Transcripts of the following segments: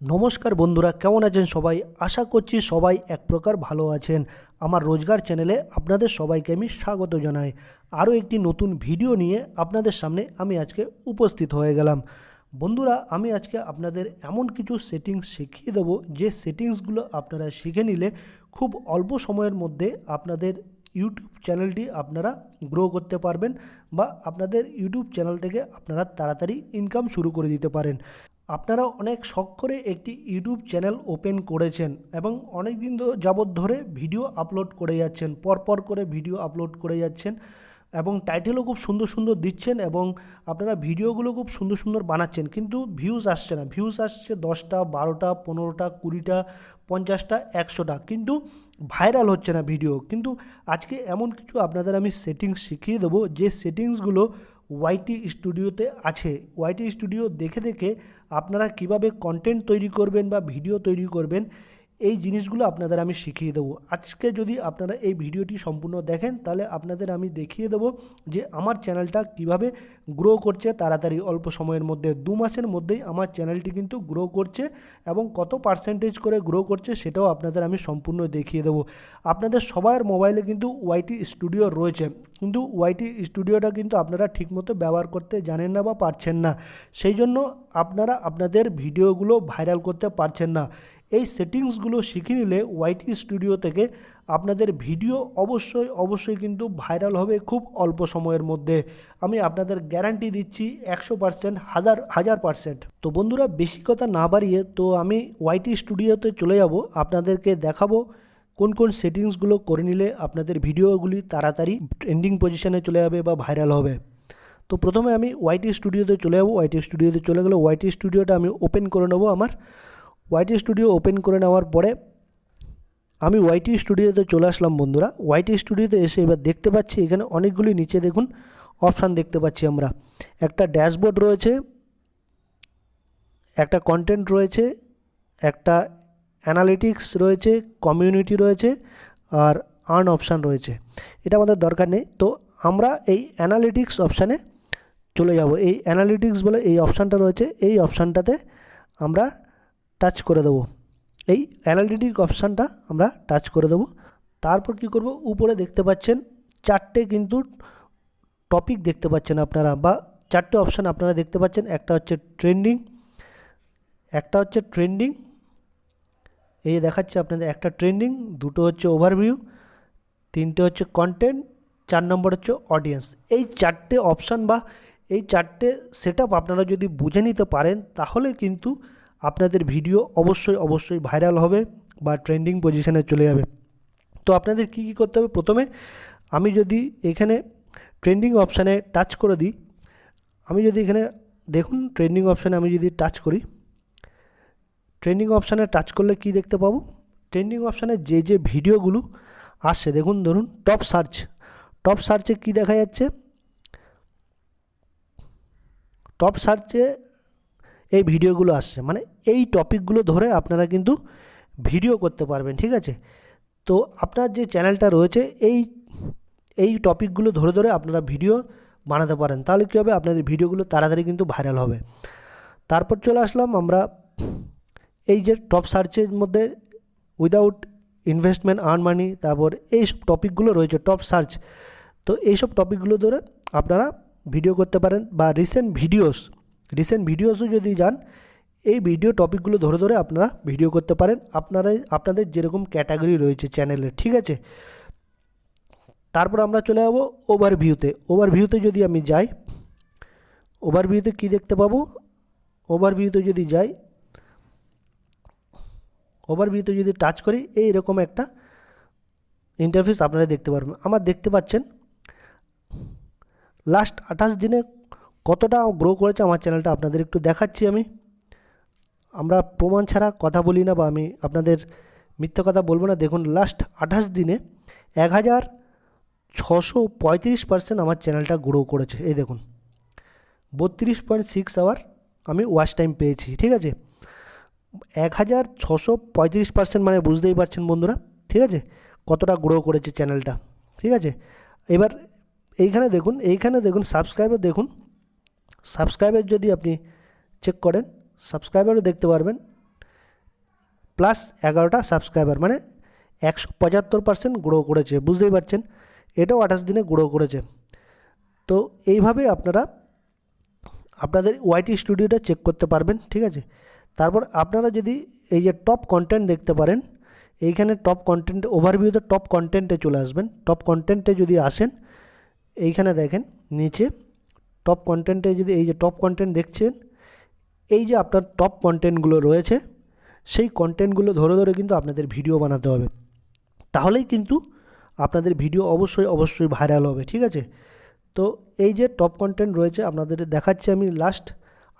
নমস্কার বন্ধুরা, কেমন আছেন সবাই? আশা করছি সবাই এক প্রকার ভালো আছেন। আমার রোজগার চ্যানেলে আপনাদের সবাইকে আমি স্বাগত জানাই। আরও একটি নতুন ভিডিও নিয়ে আপনাদের সামনে আমি আজকে উপস্থিত হয়ে গেলাম। বন্ধুরা, আমি আজকে আপনাদের এমন কিছু সেটিংস শিখিয়ে দেবো। যে সেটিংসগুলো আপনারা শিখে নিলে খুব অল্প সময়ের মধ্যে আপনাদের ইউটিউব চ্যানেলটি আপনারা গ্রো করতে পারবেন বা আপনাদের ইউটিউব চ্যানেল থেকে আপনারা তাড়াতাড়ি ইনকাম শুরু করে দিতে পারেন। আপনারা অনেক শখ করে একটি ইউটিউব চ্যানেল ওপেন করেছেন এবং অনেক দিন যাবৎ ধরে ভিডিও আপলোড করে যাচ্ছেন, পরপর করে ভিডিও আপলোড করে যাচ্ছেন এবং টাইটেলও খুব সুন্দর সুন্দর দিচ্ছেন এবং আপনারা ভিডিওগুলো খুব সুন্দর সুন্দর বানাচ্ছেন। কিন্তু ভিউজ আসছে না। ভিউজ আসছে দশটা, বারোটা, পনেরোটা, কুড়িটা, পঞ্চাশটা, একশোটা। কিন্তু ভাইরাল হচ্ছে না ভিডিও। কিন্তু আজকে এমন কিছু আপনাদের আমি সেটিংস শিখিয়ে দেবো। যে সেটিংসগুলো ওয়াইটি স্টুডিওতে আছে। ওয়াইটি স্টুডিও দেখে দেখে আপনারা কীভাবে কন্টেন্ট তৈরি করবেন বা ভিডিও তৈরি করবেন এই জিনিসগুলো আপনাদের আমি শিখিয়ে দেবো। আজকে যদি আপনারা এই ভিডিওটি সম্পূর্ণ দেখেন, তাহলে আপনাদের আমি দেখিয়ে দেবো যে আমার চ্যানেলটা কীভাবে গ্রো করছে তাড়াতাড়ি। অল্প সময়ের মধ্যে, দু মাসের মধ্যেই আমার চ্যানেলটি কিন্তু গ্রো করছে এবং কত পার্সেন্টেজ করে গ্রো করছে সেটাও আপনাদের আমি সম্পূর্ণ দেখিয়ে দেবো। আপনাদের সবার মোবাইলে কিন্তু ওয়াইটি স্টুডিও রয়েছে। কিন্তু ওয়াইটি স্টুডিওটা কিন্তু আপনারা ঠিকমতো ব্যবহার করতে জানেন না বা পারছেন না। সেই জন্য আপনারা আপনাদের ভিডিওগুলো ভাইরাল করতে পারছেন না। এই সেটিংসগুলো শিখে নিলে ওয়াইটি স্টুডিও থেকে আপনাদের ভিডিও অবশ্যই অবশ্যই কিন্তু ভাইরাল হবে খুব অল্প সময়ের মধ্যে। আমি আপনাদের গ্যারান্টি দিচ্ছি একশো পার্সেন্ট, হাজার হাজার পার্সেন্ট। তো বন্ধুরা, বেশি কথা না বাড়িয়ে তো আমি ওয়াইটি স্টুডিওতে চলে যাব। আপনাদেরকে দেখাবো কোন কোন সেটিংসগুলো করে নিলে আপনাদের ভিডিওগুলি তাড়াতাড়ি ট্রেন্ডিং পজিশনে চলে যাবে বা ভাইরাল হবে। তো প্রথমে আমি ওয়াইটি স্টুডিওতে চলে যাব। ওয়াইটি স্টুডিওতে চলে গেলে ওয়াইটি স্টুডিওটা আমি ওপেন করে নেব আমার। ওয়াইটি স্টুডিও ওপেন করে নেওয়ার পরে আমি ওয়াইটি স্টুডিওতে চলে আসলাম বন্ধুরা। ওয়াইটি স্টুডিওতে এসে এবার দেখতে পাচ্ছি, এখানে অনেকগুলি নিচে দেখুন অপশান দেখতে পাচ্ছি আমরা। একটা ড্যাশবোর্ড রয়েছে, একটা কন্টেন্ট রয়েছে, একটা অ্যানালিটিক্স রয়েছে কমিউনিটি রয়েছে, আর আর্ন অপশান রয়েছে। এটা আমাদের দরকার নেই। তো আমরা এই অ্যানালিটিক্স অপশানে চলে যাব। এই অ্যানালিটিক্স বলে এই অপশানটা রয়েছে। এই অপশানটাতে আমরা টাচ করে দেবো। এই অ্যানালিটিক অপশানটা আমরা টাচ করে দেবো। তারপর কি করব? উপরে দেখতে পাচ্ছেন, চারটে কিন্তু টপিক দেখতে পাচ্ছেন আপনারা বা চারটে অপশান আপনারা দেখতে পাচ্ছেন। একটা হচ্ছে ট্রেন্ডিং একটা হচ্ছে ট্রেন্ডিং এই দেখাচ্ছে আপনাদের, একটা ট্রেন্ডিং দুটো হচ্ছে ওভারভিউ তিনটে হচ্ছে কন্টেন্ট চার নম্বর হচ্ছে অডিয়েন্স এই চারটে অপশান বা এই চারটে সেট আপনারা যদি বুঝে নিতে পারেন, তাহলে কিন্তু আপনাদের ভিডিও অবশ্যই অবশ্যই ভাইরাল হবে বা ট্রেন্ডিং পজিশনে চলে যাবে। তো আপনাদের কী কী করতে হবে? প্রথমে আমি যদি এখানে ট্রেন্ডিং অপশানে টাচ করে দিই, আমি যদি এখানে দেখুন ট্রেন্ডিং অপশানে আমি যদি টাচ করি, ট্রেন্ডিং অপশানে টাচ করলে কি দেখতে পাবো? ট্রেন্ডিং অপশানে যে যে ভিডিওগুলো আসছে, দেখুন, ধরুন টপ সার্চ, টপ সার্চে কি দেখা যাচ্ছে? টপ সার্চে এই ভিডিওগুলো আসছে। মানে এই টপিকগুলো ধরে আপনারা কিন্তু ভিডিও করতে পারবেন, ঠিক আছে? তো আপনার যে চ্যানেলটা রয়েছে, এই এই টপিকগুলো ধরে ধরে আপনারা ভিডিও বানাতে পারেন। তাহলে কী হবে? আপনাদের ভিডিওগুলো তাড়াতাড়ি কিন্তু ভাইরাল হবে। তারপর চলে আসলাম আমরা এই যে টপ সার্চের মধ্যে উইদাউট ইনভেস্টমেন্ট, আর্ন মানি, তারপর এই সব টপিকগুলো রয়েছে, টপ সার্চ। তো এইসব টপিকগুলো ধরে আপনারা ভিডিও করতে পারেন বা রিসেন্ট ভিডিওস রিসেন্ট ভিডিওসও যদি যান, এই ভিডিও টপিকগুলো ধরে ধরে আপনারা ভিডিও করতে পারেন। আপনারা আপনাদের যেরকম ক্যাটাগরি রয়েছে চ্যানেলের ঠিক আছে? তারপর আমরা চলে যাব ওভারভিউতে ওভারভিউতে যদি আমি যাই ওভারভিউতে কী দেখতে পাবো? ওভারভিউতে যদি যাই ওভারভিউতে যদি টাচ করি এই রকম একটা ইন্টারফেস আপনারা দেখতে পারবেন। আমার দেখতে পাচ্ছেন লাস্ট আঠাশ দিনে কতটা গ্রো করেছে আমার চ্যানেলটা আপনাদের একটু দেখাচ্ছি আমি। আমরা প্রমাণ ছাড়া কথা বলি না বা আমি আপনাদের মিথ্যা কথা বলব না। দেখুন লাস্ট আঠাশ দিনে এক হাজার ছশো পঁয়ত্রিশ পার্সেন্ট আমার চ্যানেলটা গ্রো করেছে। এই দেখুন, বত্রিশ পয়েন্ট সিক্স আওয়ার আমি ওয়াচ টাইম পেয়েছি, ঠিক আছে? এক হাজার ছশো পঁয়ত্রিশ পার্সেন্ট মানে বুঝতেই পারছেন বন্ধুরা, ঠিক আছে? কতটা গ্রো করেছে চ্যানেলটা ঠিক আছে? এবার এইখানে দেখুন এইখানে দেখুন সাবস্ক্রাইবার দেখুন সাবস্ক্রাইবার যদি আপনি চেক করেন, সাবস্ক্রাইবারও দেখতে পারবেন। প্লাস এগারোটা সাবস্ক্রাইবার মানে একশো পঁচাত্তর পার্সেন্ট গ্রো করেছে, বুঝতেই পারছেন? এটাও আঠাশ দিনে গ্রো করেছে। তো এইভাবে আপনারা আপনাদের ওয়াইটি স্টুডিওটা চেক করতে পারবেন, ঠিক আছে? তারপর আপনারা যদি এই যে টপ কন্টেন্ট দেখতে পারেন, এইখানে টপ কন্টেন্ট, ওভারভিউতে টপ কন্টেন্টে চলে আসবেন। টপ কন্টেন্টে যদি আসেন, এইখানে দেখেন, নিচে টপ কন্টেন্টে যদি এই যে টপ কন্টেন্ট দেখছেন, এই যে আপনার টপ কন্টেন্টগুলো রয়েছে, সেই কন্টেন্টগুলো ধরে ধরে কিন্তু আপনাদের ভিডিও বানাতে হবে। তাহলেই কিন্তু আপনাদের ভিডিও অবশ্যই অবশ্যই ভাইরাল হবে, ঠিক আছে? তো এই যে টপ কন্টেন্ট রয়েছে আপনাদের, দেখাচ্ছি আমি লাস্ট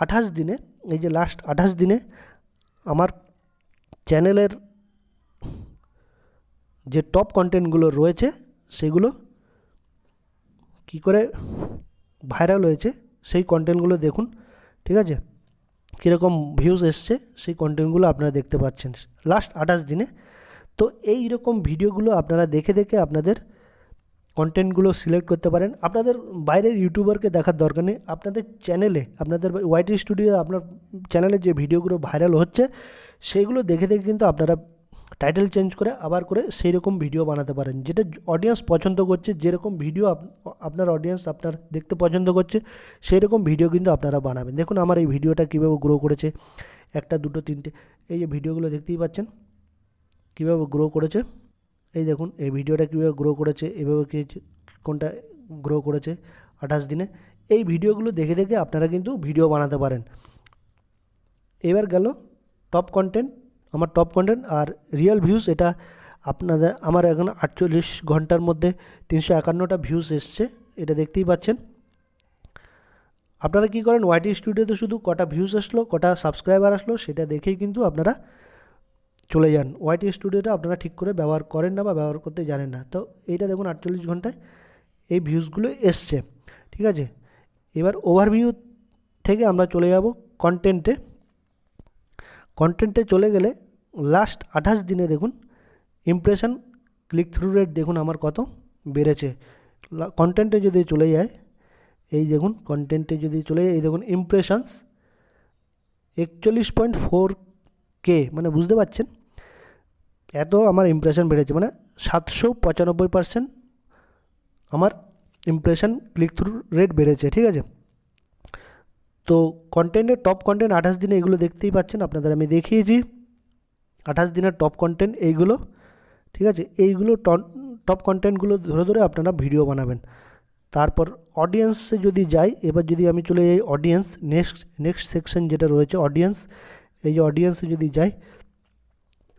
আঠাশ দিনে, এই যে লাস্ট আঠাশ দিনে আমার চ্যানেলের যে টপ কন্টেন্টগুলো রয়েছে, সেগুলো কি করে ভাইরাল হয়েছে, সেই কন্টেন্টগুলো দেখুন, ঠিক আছে? কীরকম ভিউজ এসছে, সেই কন্টেন্টগুলো আপনারা দেখতে পাচ্ছেন। লাস্ট আঠাশ দিনে। তো এই রকম ভিডিওগুলো আপনারা দেখে দেখে আপনাদের কন্টেন্টগুলো সিলেক্ট করতে পারেন। আপনাদের বাইরের ইউটিউবারকে দেখার দরকার নেই। আপনাদের চ্যানেলে আপনাদের ওয়াইটি স্টুডিও আপনার চ্যানেলে যে ভিডিওগুলো ভাইরাল হচ্ছে, সেইগুলো দেখে দেখে কিন্তু আপনারা টাইটেল চেঞ্জ করে আবার করে সেই রকম ভিডিও বানাতে পারেন। যেটা অডিয়েন্স পছন্দ করছে, যেরকম ভিডিও আপনার অডিয়েন্স আপনার দেখতে পছন্দ করছে সেই রকম ভিডিও কিন্তু আপনারা বানাবেন। দেখুন আমার এই ভিডিওটা কীভাবে গ্রো করেছে। একটা, দুটো, তিনটে, এই যে ভিডিওগুলো দেখতেই পাচ্ছেন, কীভাবে গ্রো করেছে। এই দেখুন, এই ভিডিওটা কীভাবে গ্রো করেছে, এভাবে কি কোনটা গ্রো করেছে আঠাশ দিনে। এই ভিডিওগুলো দেখে দেখে আপনারা কিন্তু ভিডিও বানাতে পারেন। এবার গেল টপ কন্টেন্ট আমার টপ কন্টেন্ট আর রিয়েল ভিউজ এটা আপনাদের, আমার এখন আটচল্লিশ ঘণ্টার মধ্যে তিনশো একান্নটা ভিউজ এসছে, এটা দেখতেই পাচ্ছেন। আপনারা কী করেন ওয়াইটি স্টুডিওতে শুধু কটা ভিউজ আসলো, কটা সাবস্ক্রাইবার আসলো, সেটা দেখেই কিন্তু আপনারা চলে যান। ওয়াইটি স্টুডিওটা আপনারা ঠিক করে ব্যবহার করেন না বা ব্যবহার করতে জানেন না। তো এইটা দেখুন আটচল্লিশ ঘন্টায় এই ভিউজগুলো এসছে, ঠিক আছে? এবার ওভারভিউ থেকে আমরা চলে যাব কন্টেন্টে কন্টেন্টে চলে গেলে লাস্ট আঠাশ দিনে দেখুন ইমপ্রেশন ক্লিক থ্রু রেট দেখুন আমার কত বেড়েছে। কন্টেন্টে যদি চলে যায়, এই দেখুন কন্টেন্টে যদি চলে যায়, এই দেখুন ইমপ্রেশনস একচল্লিশ পয়েন্ট ফোর কে মানে বুঝতে পারছেন? এত আমার ইমপ্রেশন বেড়েছে মানে সাতশো পঁচানব্বই পার্সেন্ট আমার ইমপ্রেশন ক্লিক থ্রু রেট বেড়েছে, ঠিক আছে? তো কন্টেন্টের টপ কন্টেন্ট আঠাশ দিনে এগুলো দেখতেই পাচ্ছেন, আপনাদের আমি দেখিয়েছি। আঠাশ দিনের টপ কন্টেন্ট এইগুলো, ঠিক আছে? এইগুলো টপ কন্টেন্টগুলো ধরে ধরে আপনারা ভিডিও বানাবেন। তারপর অডিয়েন্সে যদি যাই, এবার যদি আমি চলে যাই অডিয়েন্স নেক্সট নেক্সট সেকশন যেটা রয়েছে অডিয়েন্স এই যে অডিয়েন্সে যদি যাই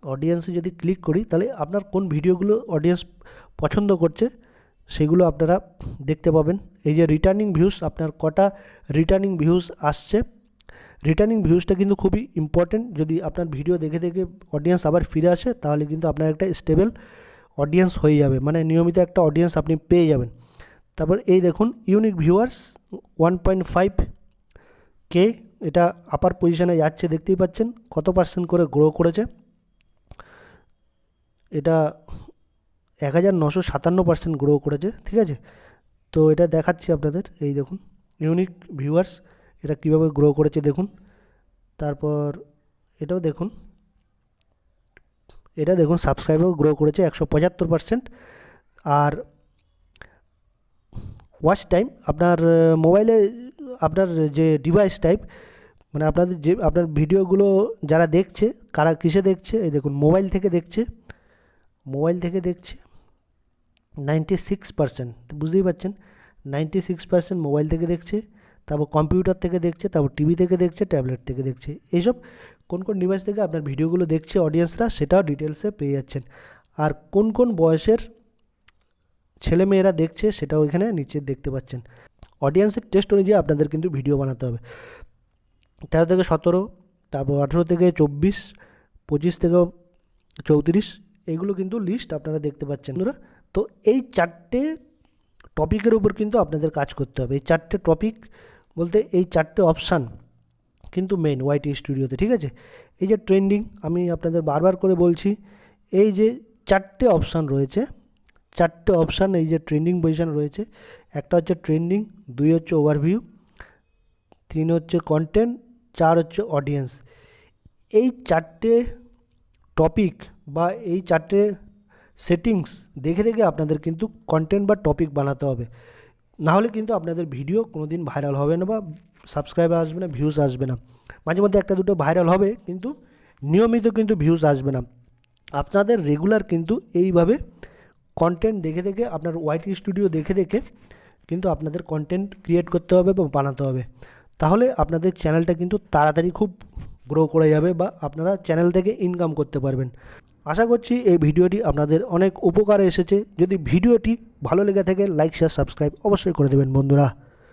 অডিয়েন্সে যদি ক্লিক করি, তাহলে আপনার কোন ভিডিওগুলো অডিয়েন্স পছন্দ করছে সেগুলো আপনারা দেখতে পাবেন। এই যে রিটার্নিং ভিউজ আপনার কটা রিটার্নিং ভিউজ আসছে। রিটার্নিং ভিউজটা কিন্তু খুবই ইম্পর্টেন্ট যদি আপনার ভিডিও দেখে দেখে অডিয়েন্স আবার ফিরে আসে, তাহলে কিন্তু আপনার একটা স্টেবল অডিয়েন্স হয়ে যাবে। মানে নিয়মিত একটা অডিয়েন্স আপনি পেয়ে যাবেন। তারপর এই দেখুন unique viewers one point five K এটা আপার পজিশনে যাচ্ছে, দেখতেই পাচ্ছেন। কত পার্সেন্ট করে গ্রো করেছে? এটা এক হাজার নশো সাতান্ন পার্সেন্ট গ্রো করেছে, ঠিক আছে? তো এটা দেখাচ্ছি আপনাদের, এই দেখুন ইউনিক ভিউয়ার্স এটা কীভাবে গ্রো করেছে দেখুন। তারপর এটাও দেখুন, এটা দেখুন সাবস্ক্রাইবারও গ্রো করেছে একশো পঁচাত্তর পার্সেন্ট আর ওয়াচ টাইম আপনার মোবাইলে আপনার যে ডিভাইস টাইপ মানে আপনাদের যে, আপনার ভিডিওগুলো যারা দেখছে, কারা কিসে দেখছে, এই দেখুন মোবাইল থেকে দেখছে মোবাইল থেকে দেখছে। নাইনটি সিক্স পার্সেন্ট বুঝতেই পারছেন? নাইনটি সিক্স পার্সেন্ট মোবাইল থেকে দেখছে, তারপর কম্পিউটার থেকে দেখছে, তারপর টিভি থেকে দেখছে ট্যাবলেট থেকে দেখছে। এইসব কোন কোন ডিভাইস থেকে আপনার ভিডিওগুলো দেখছে অডিয়েন্সরা সেটাও ডিটেলসে পেয়ে যাচ্ছেন। আর কোন কোন বয়সের ছেলেমেয়েরা দেখছে, সেটাও এখানে নিচে দেখতে পাচ্ছেন। অডিয়েন্সের টেস্ট অনুযায়ী আপনাদের কিন্তু ভিডিও বানাতে হবে। তেরো থেকে সতেরো, তারপর আঠেরো থেকে চব্বিশ, পঁচিশ থেকে চৌত্রিশ, এগুলো কিন্তু লিস্ট আপনারা দেখতে পাচ্ছেন। তো এই চারটে টপিকের উপর কিন্তু আপনাদের কাজ করতে হবে। এই চারটে টপিক বলতে এই চারটে অপশান কিন্তু মেন ওয়াইটি স্টুডিওতে ঠিক আছে? এই যে ট্রেন্ডিং আমি আপনাদের বারবার করে বলছি, এই যে চারটে অপশান রয়েছে, চারটে অপশান, এই যে ট্রেন্ডিং পজিশান রয়েছে, একটা হচ্ছে ট্রেন্ডিং দুই হচ্ছে ওভারভিউ তিন হচ্ছে কন্টেন্ট চার হচ্ছে অডিয়েন্স এই চারটে টপিক বা এই চারটে সেটিংস দেখে দেখে আপনাদের কিন্তু কন্টেন্ট বা টপিক বানাতে হবে। নাহলে কিন্তু আপনাদের ভিডিও কোনো দিন ভাইরাল হবে না বা সাবস্ক্রাইবার আসবে না ভিউজ আসবে না। মাঝে মধ্যে একটা দুটো ভাইরাল হবে, কিন্তু নিয়মিত কিন্তু ভিউজ আসবে না। আপনাদের রেগুলার কিন্তু এইভাবে কন্টেন্ট দেখে দেখে, আপনার ওয়াইটি স্টুডিও দেখে দেখে কিন্তু আপনাদের কন্টেন্ট ক্রিয়েট করতে হবে বা বানাতে হবে। তাহলে আপনাদের চ্যানেলটা কিন্তু তাড়াতাড়ি খুব গ্রো করে যাবে বা আপনারা চ্যানেল থেকে ইনকাম করতে পারবেন। আশা করছি এই ভিডিওটি আপনাদের অনেক উপকারে এসেছে। যদি ভিডিওটি ভালো লেগে থাকে লাইক শেয়ার সাবস্ক্রাইব অবশ্যই করে দেবেন বন্ধুরা।